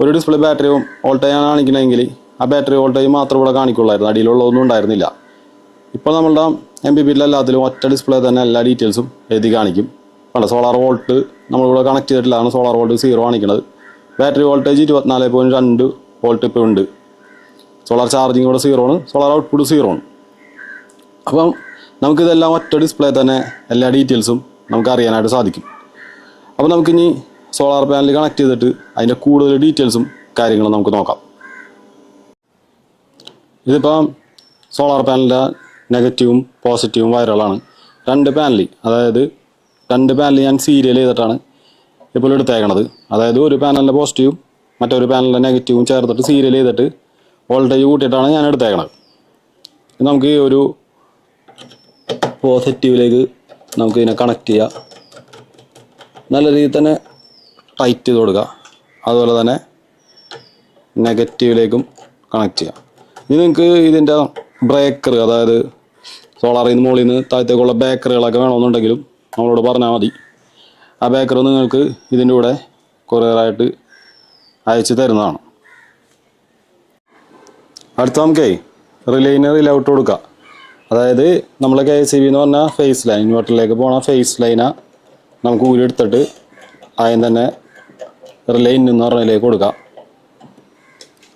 ഒരു ഡിസ്പ്ലേ ബാറ്ററി വോൾട്ടേജ് കാണിക്കണമെങ്കിൽ ആ ബാറ്ററി വോൾട്ടേജ് മാത്രം ഇവിടെ കാണിക്കുള്ളായിരുന്നു. അടിയിലുള്ളതൊന്നും ഉണ്ടായിരുന്നില്ല. ഇപ്പോൾ നമ്മളുടെ എം ബി പിയിലെ എല്ലാത്തിലും ഒറ്റ ഡിസ്പ്ലേ തന്നെ എല്ലാ ഡീറ്റെയിൽസും എഴുതി കാണിക്കും. കണ്ട സോളാർ വോൾട്ട് നമ്മളിവിടെ കണക്ട് ചെയ്തിട്ടില്ലാണ് സോളാർ വോൾട്ട് സീറോ കാണിക്കുന്നത് ബാറ്ററി വോൾട്ടേജ് ഇരുപത്തിനാല് പോയിന്റ് രണ്ട് വോൾട്ട് ഇപ്പോൾ ഉണ്ട്. സോളാർ ചാർജിങ് ഇവിടെ സീറോ ആണ്. സോളാർ ഔട്ട്പുട്ട് സീറോ ആണ്. അപ്പം നമുക്കിതെല്ലാം ഒറ്റ ഡിസ്പ്ലേ തന്നെ എല്ലാ ഡീറ്റെയിൽസും നമുക്ക് അറിയാനായിട്ട് സാധിക്കും. അപ്പോൾ നമുക്കിനി സോളാർ പാനൽ കണക്ട് ചെയ്തിട്ട് അതിന്റെ കൂടുതൽ ഡീറ്റെയിൽസും കാര്യങ്ങളും നമുക്ക് നോക്കാം. ഇതിപ്പം സോളാർ പാനലിന്റെ നെഗറ്റീവും പോസിറ്റീവും വയറുകളാണ് രണ്ട് പാനൽ അതായത് രണ്ട് പാനൽ ഞാൻ സീരിയൽ ചെയ്തിട്ടാണ് ഇപ്പോൾ എടുത്തേക്കണത്. അതായത് ഒരു പാനലിന്റെ പോസിറ്റീവും മറ്റൊരു പാനലിന്റെ നെഗറ്റീവും ചേർത്തിട്ട് സീരിയൽ ചെയ്തിട്ട് വോൾട്ടേജ് കൂട്ടിയിട്ടാണ് ഞാൻ എടുത്തേക്കണത്. നമുക്ക് ഈ ഒരു പോസിറ്റീവിലേക്ക് നമുക്ക് ഇതിനെ കണക്ട് ചെയ്യാം. നല്ല രീതിയിൽ തന്നെ ടൈറ്റ് ചെയ്ത് കൊടുക്കുക അതുപോലെ തന്നെ നെഗറ്റീവിലേക്കും കണക്ട് ചെയ്യാം. ഇനി നിങ്ങൾക്ക് ഇതിന്റെ ബ്രേക്കർ അതായത് സോളാറിൽ നിന്ന് മുകളിൽ നിന്ന് താഴത്തേക്കുള്ള ബേക്കറുകളൊക്കെ വേണമെന്നുണ്ടെങ്കിലും നമ്മളോട് പറഞ്ഞാൽ മതി. ആ ബേക്കർ നിങ്ങൾക്ക് ഇതിന്റെ കൂടെ കൊറിയറായിട്ട് അയച്ചു തരുന്നതാണ്. അടുത്ത നമുക്കേ റിലൈനർ റിലേ ഔട്ട് കൊടുക്കുക അതായത് നമ്മൾ കെ സി ബി എന്ന് പറഞ്ഞാൽ ഫേസ് ലൈൻ ഇൻവെർട്ടറിലേക്ക് പോണ ഫേസ് ലൈന നമുക്ക് ഊരിയെടുത്തിട്ട് ആദ്യം തന്നെ റിലൈൻ എന്ന് പറഞ്ഞതിലേക്ക് കൊടുക്കുക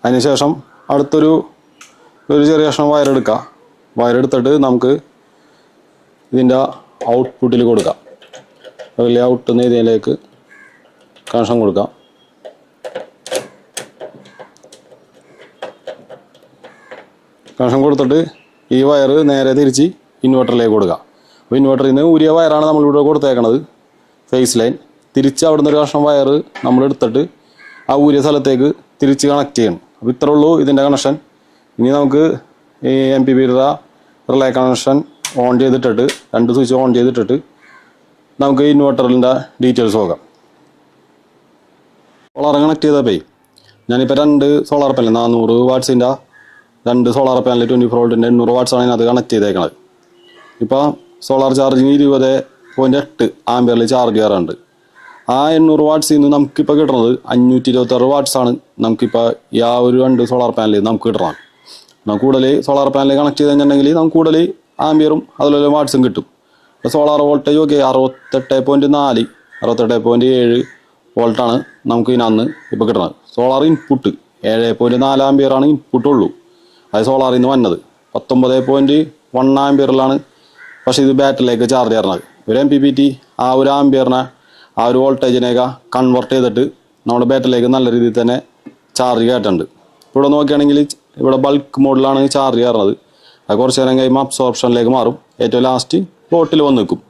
അതിനുശേഷം അടുത്തൊരു ഒരു ചെറിയ കഷ്ണം വയറെടുക്കുക വയറെടുത്തിട്ട് നമുക്ക് ഇതിന്റെ ഔട്ട്പുട്ടിൽ കൊടുക്കാം. റിലേ ഔട്ട് എന്ന കണക്ഷൻ കൊടുക്കാം. കണക്ഷൻ കൊടുത്തിട്ട് ഈ വയർ നേരെ തിരിച്ച് ഇൻവെർട്ടറിലേക്ക് കൊടുക്കുക അപ്പോൾ ഇൻവെർട്ടറിൽ നിന്ന് ഊരിയ വയറാണ് നമ്മളിവിടെ കൊടുത്തേക്കണത്. ഫേസ് ലൈൻ തിരിച്ച് അവിടെ നിന്ന് ഒരു കഷ്ണം വയർ നമ്മൾ എടുത്തിട്ട് ആ ഊരിയ സ്ഥലത്തേക്ക് തിരിച്ച് കണക്ട് ചെയ്യണം. അപ്പോൾ ഇത്രേ ഉള്ളൂ ഇതിന്റെ കണക്ഷൻ ഇനി നമുക്ക് ഈ എം പി ബിയുടെ റിലേ കണക്ഷൻ ഓൺ ചെയ്തിട്ടിട്ട് രണ്ട് സ്വിച്ച് ഓൺ ചെയ്തിട്ടിട്ട് നമുക്ക് ഇൻവെർട്ടറിന്റെ ഡീറ്റെയിൽസ് നോക്കാം. സോളാർ കണക്ട് ചെയ്തപ്പോൾ ഞാനിപ്പോൾ രണ്ട് സോളാർ പാനൽ നാനൂറ് വാട്ട്സിന്റെ രണ്ട് സോളാർ പാനൽ ട്വന്റി ഫോർ വോൾട്ടിന്റെ എണ്ണൂറ് വാട്ട്സാണ് അത് കണക്ട് ചെയ്തേക്കണത്. ഇപ്പോൾ സോളാർ ചാർജിങ് ഇരുപത് പോയിന്റ് എട്ട് ആംബിയറിൽ ചാർജ് ചെയ്യാറുണ്ട്. ആ എണ്ണൂറ് വാട്ട്സിൽ നിന്ന് നമുക്കിപ്പോൾ കിട്ടുന്നത് അഞ്ഞൂറ്റി ഇരുപത്താറ് വാട്ട്സാണ് നമുക്കിപ്പോൾ ഈ ആ ഒരു രണ്ട് സോളാർ പാനലിൽ നമുക്ക് കിട്ടണം നമുക്ക് കൂടുതൽ സോളാർ പാനൽ കണക്ട് ചെയ്ത് കഴിഞ്ഞിട്ടുണ്ടെങ്കിൽ നമുക്ക് കൂടുതൽ ആംബിയറും അതുപോലെ വാട്ട്സും കിട്ടും. ഇപ്പോൾ സോളാർ വോൾട്ടേജ് ഓക്കെ അറുപത്തെട്ട് പോയിന്റ് നാല് അറുപത്തെട്ട് പോയിന്റ് ഏഴ് വോൾട്ടാണ് നമുക്ക് ഇതിനന്ന് ഇപ്പോൾ കിട്ടുന്നത് സോളാർ ഇൻപുട്ട് ഏഴ് പോയിന്റ് നാല് ഇൻപുട്ട് ഉള്ളൂ. അത് സോളാറിൽ നിന്ന് വന്നത്. പത്തൊമ്പത് പോയിന്റ് വൺ ആംബിയറിലാണ് പക്ഷേ ഇത് ബാറ്ററിയിലേക്ക് ചാർജ് ചെയ്യണത് ഒരു എം പി പി ടി ആ ഒരു ആംബിയറിനെ ആ ഒരു വോൾട്ടേജിനെയൊക്കെ കൺവെർട്ട് ചെയ്തിട്ട് നമ്മുടെ ബാറ്ററിയിലേക്ക് നല്ല രീതിയിൽ തന്നെ ചാർജ് കയറ്റുന്നുണ്ട് ഇവിടെ നോക്കുകയാണെങ്കിൽ ഇവിടെ ബൾക്ക് മോഡിലാണ് ചാർജ് ചെയ്യാറുള്ളത് അത് കുറച്ച് നേരം കഴിയുമ്പോൾ അബ്സോർപ്ഷനിലേക്ക് മാറും. ഏറ്റവും ലാസ്റ്റ് ബോട്ടിൽ വന്ന് നിൽക്കും.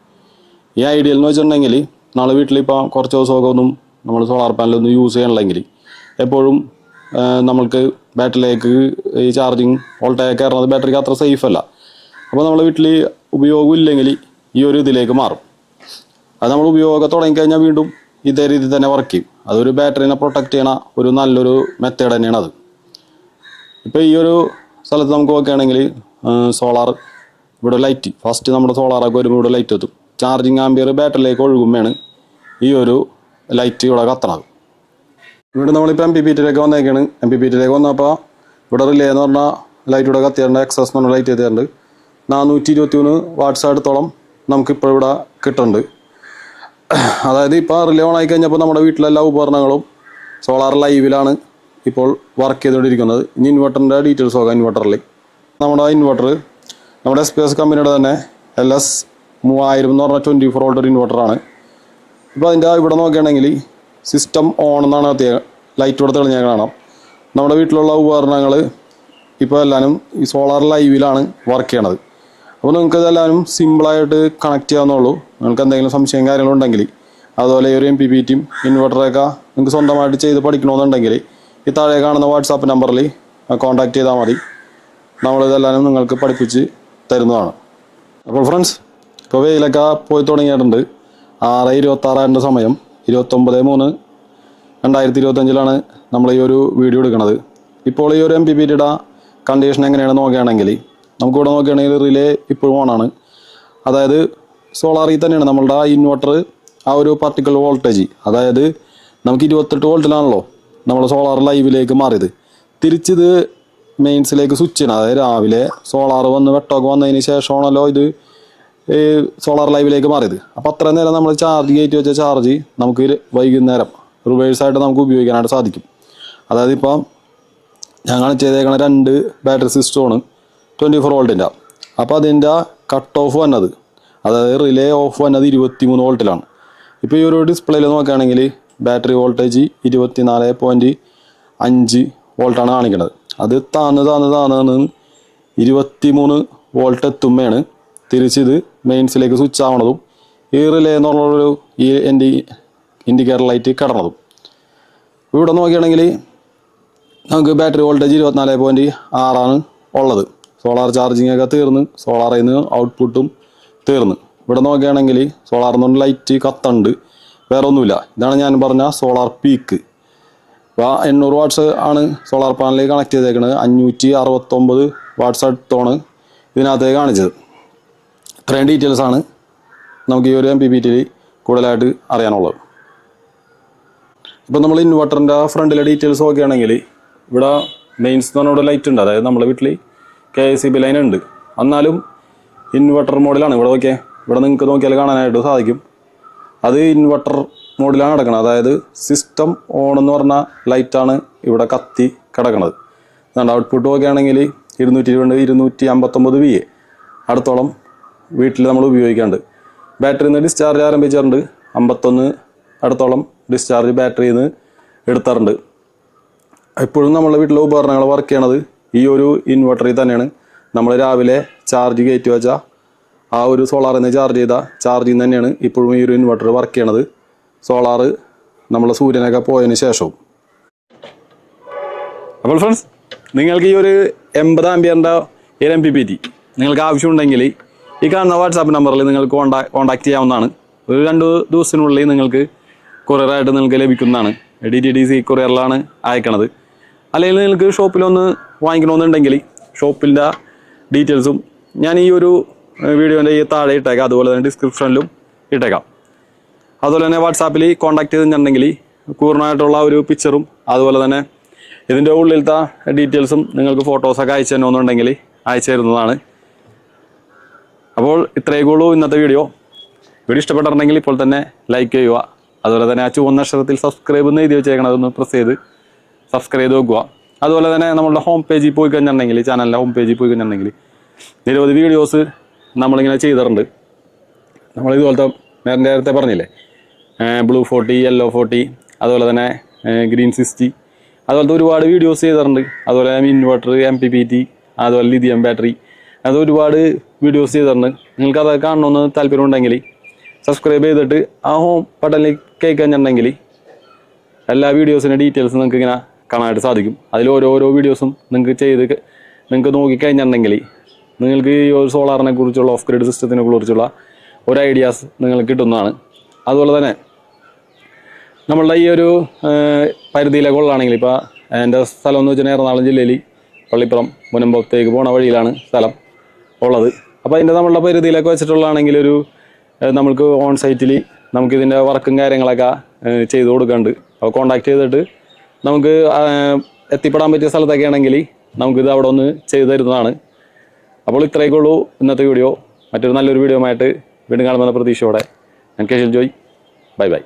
ഈ ഐഡിയൽ എന്ന് വെച്ചിട്ടുണ്ടെങ്കിൽ നാളെ വീട്ടിലിപ്പോൾ കുറച്ച് ദിവസമൊക്കെ ഒന്നും നമ്മൾ സോളാർ പാനലൊന്നും യൂസ് ചെയ്യണില്ലെങ്കിൽ എപ്പോഴും നമ്മൾക്ക് ബാറ്ററിയിലേക്ക് ഈ ചാർജിങ് വോൾട്ടേജ് കയറുന്നത് ബാറ്ററിക്ക് അത്ര സേഫ് അല്ല. അപ്പോൾ നമ്മൾ വീട്ടിൽ ഉപയോഗം ഇല്ലെങ്കിൽ ഈ ഒരു ഇതിലേക്ക് മാറും. അത് നമ്മൾ ഉപയോഗം തുടങ്ങിക്കഴിഞ്ഞാൽ വീണ്ടും ഇതേ രീതിയിൽ തന്നെ വർക്ക് ചെയ്യും. അതൊരു ബാറ്ററിനെ പ്രൊട്ടക്റ്റ് ചെയ്യണ ഒരു നല്ലൊരു മെത്തേഡ് തന്നെയാണ് അത്. ഇപ്പോൾ ഈ ഒരു സ്ഥലത്ത് നമുക്ക് നോക്കുകയാണെങ്കിൽ സോളാർ ഇവിടെ ലൈറ്റ് ഫസ്റ്റ് നമ്മുടെ സോളാറൊക്കെ വരുമ്പോൾ ഇവിടെ ലൈറ്റ് എത്തും. ചാർജിങ് ആംബിയർ ബാറ്ററിയിലേക്ക് ഒഴുകുമ്പോഴാണ് ഈ ഒരു ലൈറ്റ് ഇവിടെ കത്തണത്. ഇവിടെ നമ്മളിപ്പോൾ എം പി പി ടിയിലേക്ക് വന്നേക്കാണ്. എം പി പി ടിയിലേക്ക് വന്നപ്പോൾ ഇവിടെ റിലേ എന്ന് പറഞ്ഞാൽ ലൈറ്റ് ഇവിടെ കത്തിയിട്ടുണ്ട് എക്സസ് എന്ന് പറഞ്ഞ ലൈറ്റ് എത്തിയിട്ടുണ്ട് നാനൂറ്റി ഇരുപത്തി മൂന്ന് വാട്ട്സ് അടുത്തോളം നമുക്കിപ്പോൾ ഇവിടെ കിട്ടുന്നുണ്ട് അതായത് ഇപ്പോൾ റിലേ ഓൺ ആയി കഴിഞ്ഞപ്പോൾ നമ്മുടെ വീട്ടിലെല്ലാ ഉപകരണങ്ങളും സോളാർ ലൈവിലാണ് ഇപ്പോൾ വർക്ക് ചെയ്തുകൊണ്ടിരിക്കുന്നത്. ഇനി ഇൻവെർട്ടറിന്റെ ഡീറ്റെയിൽസ് നോക്കാം ഇൻവെർട്ടറിൽ നമ്മുടെ ഇൻവെർട്ടർ നമ്മുടെ സ്പേസ് കമ്പനിയുടെ തന്നെ എൽ എസ് മൂവായിരം എന്ന് പറഞ്ഞ ട്വന്റി ഫോർ വോൾട്ട് ഒരു ഇൻവെർട്ടറാണ് ഇപ്പോൾ അതിന്റെ ഇവിടെ നോക്കുകയാണെങ്കിൽ സിസ്റ്റം ഓൺ എന്നാണ് ലൈറ്റ് ഇവിടെ തെളിഞ്ഞാൽ കാണാം. നമ്മുടെ വീട്ടിലുള്ള ഉപകരണങ്ങൾ ഇപ്പോൾ എല്ലാവരും ഈ സോളാർ ലൈവിലാണ് വർക്ക് ചെയ്യണത്. അപ്പോൾ നിങ്ങൾക്ക് ഇതെല്ലാവരും സിമ്പിളായിട്ട് കണക്ട് ചെയ്യാവുന്നുള്ളൂ നിങ്ങൾക്ക് എന്തെങ്കിലും സംശയം കാര്യങ്ങളുണ്ടെങ്കിൽ അതുപോലെ ഒരു എം പി പി ടിയും ഇൻവെർട്ടറൊക്കെ നിങ്ങൾക്ക് സ്വന്തമായിട്ട് ചെയ്ത് പഠിക്കണമെന്നുണ്ടെങ്കിൽ ഈ താഴെ കാണുന്ന വാട്സാപ്പ് നമ്പറിൽ കോൺടാക്ട് ചെയ്താൽ മതി. നമ്മളിതെല്ലാവരും നിങ്ങൾക്ക് പഠിപ്പിച്ച് തരുന്നതാണ്. അപ്പോൾ ഫ്രണ്ട്സ് ഇപ്പോൾ വെയിലൊക്കെ പോയി തുടങ്ങിയിട്ടുണ്ട്. ആറ് ഇരുപത്താറായിരം സമയം ഇരുപത്തൊമ്പത് മൂന്ന് രണ്ടായിരത്തി ഇരുപത്തഞ്ചിലാണ് നമ്മൾ ഈ ഒരു വീഡിയോ എടുക്കുന്നത് ഇപ്പോൾ ഈ ഒരു എം പി പിയുടെ കണ്ടീഷൻ എങ്ങനെയാണ് നോക്കുകയാണെങ്കിൽ നമുക്കിവിടെ നോക്കുകയാണെങ്കിൽ റിലേ ഇപ്പോഴും ഓണാണ് അതായത് സോളാറിൽ തന്നെയാണ് നമ്മളുടെ ആ ഇൻവെർട്ടർ ആ ഒരു പർട്ടിക്കുലർ വോൾട്ടേജ് അതായത് നമുക്ക് ഇരുപത്തെട്ട് വോൾട്ടിലാണല്ലോ നമ്മൾ സോളാർ ലൈവിലേക്ക് മാറിയത്. തിരിച്ചിത് മെയിൻസിലേക്ക് സ്വിച്ച് ചെയ്യണം. അതായത് രാവിലെ സോളാർ വന്ന് വെട്ടമൊക്കെ വന്നതിന് ശേഷമാണല്ലോ ഇത് സോളാർ ലൈവിലേക്ക് മാറിയത്. അപ്പോൾ അത്ര നേരം നമ്മൾ ചാർജ് കയറ്റി വെച്ച ചാർജ് നമുക്ക് വൈകുന്നേരം റിവേഴ്സായിട്ട് നമുക്ക് ഉപയോഗിക്കാനായിട്ട് സാധിക്കും. അതായത് ഇപ്പം കാണിച്ച് ചെയ്തേക്കണ രണ്ട് ബാറ്ററി സിസ്റ്റമാണ് ട്വന്റി ഫോർ വോൾട്ടിന്റെ അപ്പോൾ അതിന്റെ കട്ട് ഓഫ് വന്നത് അതായത് റിലേ ഓഫ് വന്നത് ഇരുപത്തി മൂന്ന് വോൾട്ടിലാണ് ഇപ്പോൾ ഈ ഒരു ഡിസ്പ്ലേയിൽ നോക്കുകയാണെങ്കിൽ ബാറ്ററി വോൾട്ടേജ് ഇരുപത്തി നാല് പോയിന്റ് അഞ്ച് വോൾട്ടാണ് കാണിക്കുന്നത്. അത് താന്ന് താന്ന് താന്ന് ഇരുപത്തി മൂന്ന് വോൾട്ട് എത്തുമ്പോഴാണ് തിരിച്ചിത് മെയിൻസിലേക്ക് സ്വിച്ച് ആവണതും. ഈ റിലേ ഈ എന്റെ ഇൻഡിക്കേറ്റർ ലൈറ്റ് കിടന്നതും. ഇവിടെ നോക്കുകയാണെങ്കിൽ നമുക്ക് ബാറ്ററി വോൾട്ടേജ് ഇരുപത്തിനാല് പോയിന്റ് ആറാണ് ഉള്ളത്. സോളാർ ചാർജിങ് ഒക്കെ തീർന്ന് സോളാറിൽ നിന്ന് ഔട്ട്പുട്ടും തീർന്ന്. ഇവിടെ നോക്കുകയാണെങ്കിൽ സോളാറിൽ നിന്ന് ലൈറ്റ് കത്തുണ്ട്. വേറെ ഒന്നുമില്ല ഇതാണ് ഞാൻ പറഞ്ഞ സോളാർ പീക്ക് അപ്പോൾ എണ്ണൂറ് വാട്ട്സ് ആണ് സോളാർ പാനലിൽ കണക്ട് ചെയ്തേക്കുന്നത് അഞ്ഞൂറ്റി അറുപത്തൊമ്പത് വാട്ട്സ് അടുത്തോണ് ഇതിനകത്തേക്ക് കാണിച്ചത്. ഇത്രയും ഡീറ്റെയിൽസ് ആണ് നമുക്ക് ഈ ഒരു എം പി പി ടിയിൽ കൂടുതലായിട്ട് അറിയാനുള്ളത്. ഇപ്പം നമ്മൾ ഇൻവെർട്ടറിന്റെ ഫ്രണ്ടിലെ ഡീറ്റെയിൽസ് നോക്കുകയാണെങ്കിൽ ഇവിടെ മെയിൻസ് എന്ന് പറഞ്ഞ ലൈറ്റ് ഉണ്ട്. അതായത് നമ്മുടെ വീട്ടിൽ K S C B line ഉണ്ട്. എന്നാലും ഇൻവെർട്ടർ മോഡലാണ് ഇവിടെ നോക്കിയാൽ ഇവിടെ നിങ്ങൾക്ക് നോക്കിയാൽ കാണാനായിട്ട് സാധിക്കും. അത് ഇൻവെർട്ടർ മോഡിലാണ് കിടക്കുന്നത് അതായത് സിസ്റ്റം ഓൺ എന്ന് പറഞ്ഞ ലൈറ്റാണ് ഇവിടെ കത്തി കിടക്കുന്നത് അതുകൊണ്ട് ഔട്ട്പുട്ട് നോക്കുകയാണെങ്കിൽ ഇരുന്നൂറ്റി ഇരുപത് ഇരുന്നൂറ്റി അമ്പത്തൊമ്പത് വി എ അടുത്തോളം വീട്ടിൽ നമ്മൾ ഉപയോഗിക്കാണ്ട് ബാറ്ററിയിൽ നിന്ന് ഡിസ്ചാർജ് ആരംഭിച്ചിട്ടുണ്ട്. അമ്പത്തൊന്ന് അടുത്തോളം ഡിസ്ചാർജ് ബാറ്ററിയിൽ നിന്ന് എടുത്താറുണ്ട്. എപ്പോഴും നമ്മളെ വീട്ടിലെ ഉപകരണങ്ങൾ വർക്ക് ചെയ്യണത് ഈ ഒരു ഇൻവെർട്ടറിൽ തന്നെയാണ്. നമ്മൾ രാവിലെ ചാർജ് കയറ്റി വെച്ച ആ ഒരു സോളാറിൽ നിന്ന് ചാർജ് ചെയ്ത ചാർജിൽ നിന്ന് തന്നെയാണ് ഇപ്പോഴും ഈ ഒരു ഇൻവെർട്ടർ വർക്ക് ചെയ്യണത്. സോളാറ് നമ്മൾ സൂര്യനൊക്കെ പോയതിന് ശേഷവും. അപ്പോൾ ഫ്രണ്ട്സ് നിങ്ങൾക്ക് ഈ ഒരു എൺപത് ആംബിയറിന്റെ ഏഴ് എം പി പി ടി നിങ്ങൾക്ക് ആവശ്യമുണ്ടെങ്കിൽ ഈ കാണുന്ന വാട്സാപ്പ് നമ്പറിൽ നിങ്ങൾക്ക് കോണ്ടാ കോൺടാക്ട് ചെയ്യാവുന്നതാണ്. ഒരു രണ്ട് ദിവസത്തിനുള്ളിൽ നിങ്ങൾക്ക് കൊറിയറായിട്ട് നിങ്ങൾക്ക് ലഭിക്കുന്നതാണ്. ഡി ടി ഡി സി കൊറിയറിലാണ് അയക്കണത്. അല്ലെങ്കിൽ നിങ്ങൾക്ക് ഷോപ്പിലൊന്ന് വാങ്ങിക്കണമെന്നുണ്ടെങ്കിൽ ഷോപ്പിന്റെ ഡീറ്റെയിൽസും ഞാൻ ഈ ഒരു വീഡിയോന്റെ ഈ താഴെ ഇട്ടേക്കാം. അതുപോലെ തന്നെ ഡിസ്ക്രിപ്ഷനിലും ഇട്ടേക്കാം. അതുപോലെ തന്നെ വാട്സാപ്പിൽ കോൺടാക്ട് ചെയ്തിട്ടുണ്ടെങ്കിൽ പൂർണമായിട്ടുള്ള ഒരു പിക്ചറും അതുപോലെ തന്നെ ഇതിന്റെ ഉള്ളിലത്തെ ഡീറ്റെയിൽസും നിങ്ങൾക്ക് ഫോട്ടോസൊക്കെ അയച്ചു തരണമെന്നുണ്ടെങ്കിൽ അയച്ചു തരുന്നതാണ്. അപ്പോൾ ഇത്രയൊക്കെ ഉള്ളൂ ഇന്നത്തെ വീഡിയോ വീഡിയോ ഇഷ്ടപ്പെട്ടിട്ടുണ്ടെങ്കിൽ ഇപ്പോൾ തന്നെ ലൈക്ക് ചെയ്യുക. അതുപോലെ തന്നെ ആ ചുവന്ന അക്ഷരത്തിൽ സബ്സ്ക്രൈബ് എന്ന് എഴുതി വെച്ചേക്കണം അതൊന്ന് പ്രസ് ചെയ്ത് സബ്സ്ക്രൈബ് ചെയ്ത് വെക്കുക അതുപോലെ തന്നെ നമ്മളുടെ ഹോം പേജിൽ പോയി കഴിഞ്ഞിട്ടുണ്ടെങ്കിൽ ചാനലിന്റെ ഹോം പേജിൽ പോയി കഴിഞ്ഞിട്ടുണ്ടെങ്കിൽ നിരവധി വീഡിയോസ് നമ്മളിങ്ങനെ ചെയ്തിട്ടുണ്ട്. നമ്മൾ ഇതുപോലത്തെ നേരത്തെ പറഞ്ഞില്ലേ ബ്ലൂ ഫോർട്ടി യെല്ലോ ഫോർട്ടി അതുപോലെ തന്നെ ഗ്രീൻ സിക്സ്റ്റി അതുപോലത്തെ ഒരുപാട് വീഡിയോസ് ചെയ്തിട്ടുണ്ട്. അതുപോലെ inverter M P P T അതുപോലെ ലിഥിയം ബാറ്ററി അത് ഒരുപാട് വീഡിയോസ് ചെയ്തിട്ടുണ്ട്. നിങ്ങൾക്ക് അതൊക്കെ കാണണമെന്ന് താല്പര്യമുണ്ടെങ്കിൽ സബ്സ്ക്രൈബ് ചെയ്തിട്ട് ആ ഹോം ബട്ടണിൽ കേൾക്കഴിഞ്ഞിട്ടുണ്ടെങ്കിൽ എല്ലാ വീഡിയോസിന്റെ ഡീറ്റെയിൽസ് നിങ്ങൾക്ക് ഇങ്ങനെ കാണാനായിട്ട് സാധിക്കും. അതിൽ ഓരോരോ വീഡിയോസും നിങ്ങൾക്ക് ചെയ്ത് നിങ്ങൾക്ക് നോക്കിക്കഴിഞ്ഞിട്ടുണ്ടെങ്കിൽ നിങ്ങൾക്ക് ഈ ഒരു സോളാറിനെ കുറിച്ചുള്ള ഓഫ് ഗ്രിഡ് സിസ്റ്റത്തിനെ കുറിച്ചുള്ള ഒരു ഐഡിയാസ് നിങ്ങൾക്ക് കിട്ടുന്നതാണ്. അതുപോലെ തന്നെ നമ്മളുടെ ഈ ഒരു പരിധിയിലെ കൊള്ളാണെങ്കിൽ ഇപ്പോൾ എന്റെ സ്ഥലം എന്ന് വെച്ചാൽ എറണാകുളം ജില്ലയിൽ പള്ളിപ്പുറം മുനമ്പത്തേക്ക് പോണ വഴിയിലാണ് സ്ഥലം ഉള്ളത്. അപ്പോൾ അതിന്റെ നമ്മളുടെ പരിധിയിലൊക്കെ വെച്ചിട്ടുള്ളതാണെങ്കിൽ ഒരു നമുക്ക് ഓൺ സൈറ്റിൽ നമുക്കിതിന്റെ വർക്കും കാര്യങ്ങളൊക്കെ ചെയ്തു ചെയ്ത് കൊടുക്കുന്നുണ്ട് അപ്പോൾ കോൺടാക്ട് ചെയ്തിട്ട് നമുക്ക് എത്തിപ്പെടാൻ പറ്റിയ സ്ഥലത്തൊക്കെ ആണെങ്കിൽ നമുക്കിത് അവിടെ ഒന്ന് ചെയ്തു തരുന്നതാണ്. അപ്പോൾ ഇത്രയൊക്കെ ഉള്ളൂ ഇന്നത്തെ വീഡിയോ മറ്റൊരു നല്ലൊരു വീഡിയോ ആയിട്ട് വീണ്ടും കാണുമെന്ന പ്രതീക്ഷയോടെ ഞാൻ കേശൽ ജോയ്. Bye bye.